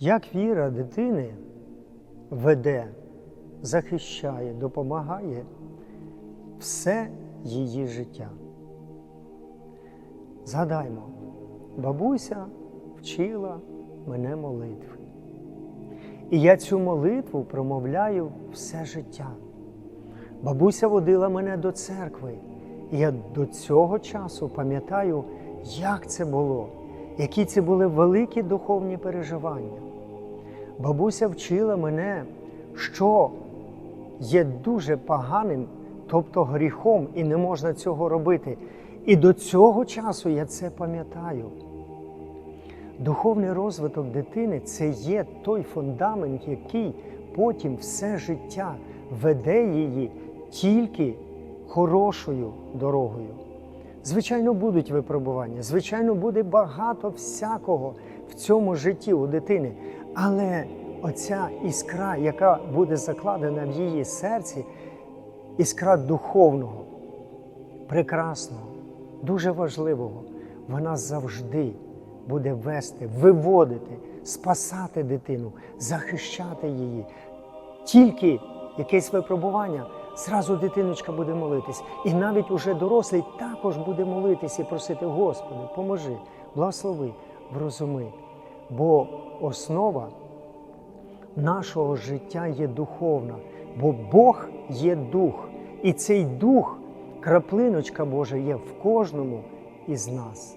Як віра дитини веде, захищає, допомагає все її життя. Згадаймо, бабуся вчила мене молитви. І я цю молитву промовляю все життя. Бабуся водила мене до церкви. І я до цього часу пам'ятаю, як це було, які це були великі духовні переживання. Бабуся вчила мене, що є дуже поганим, тобто гріхом, і не можна цього робити. І до цього часу я це пам'ятаю. Духовний розвиток дитини це є той фундамент, який потім все життя веде її тільки хорошою дорогою. Звичайно, будуть випробування, звичайно, буде багато всякого в цьому житті у дитини. Але оця іскра, яка буде закладена в її серці, іскра духовного, прекрасного, дуже важливого, вона завжди буде вести, виводити, спасати дитину, захищати її. Тільки якесь випробування, зразу дитиночка буде молитись. І навіть уже дорослий також буде молитись і просити, Господи, поможи, благослови, врозуми. Бо основа нашого життя є духовна, бо Бог є дух. І цей дух, краплиночка Божа є в кожному із нас.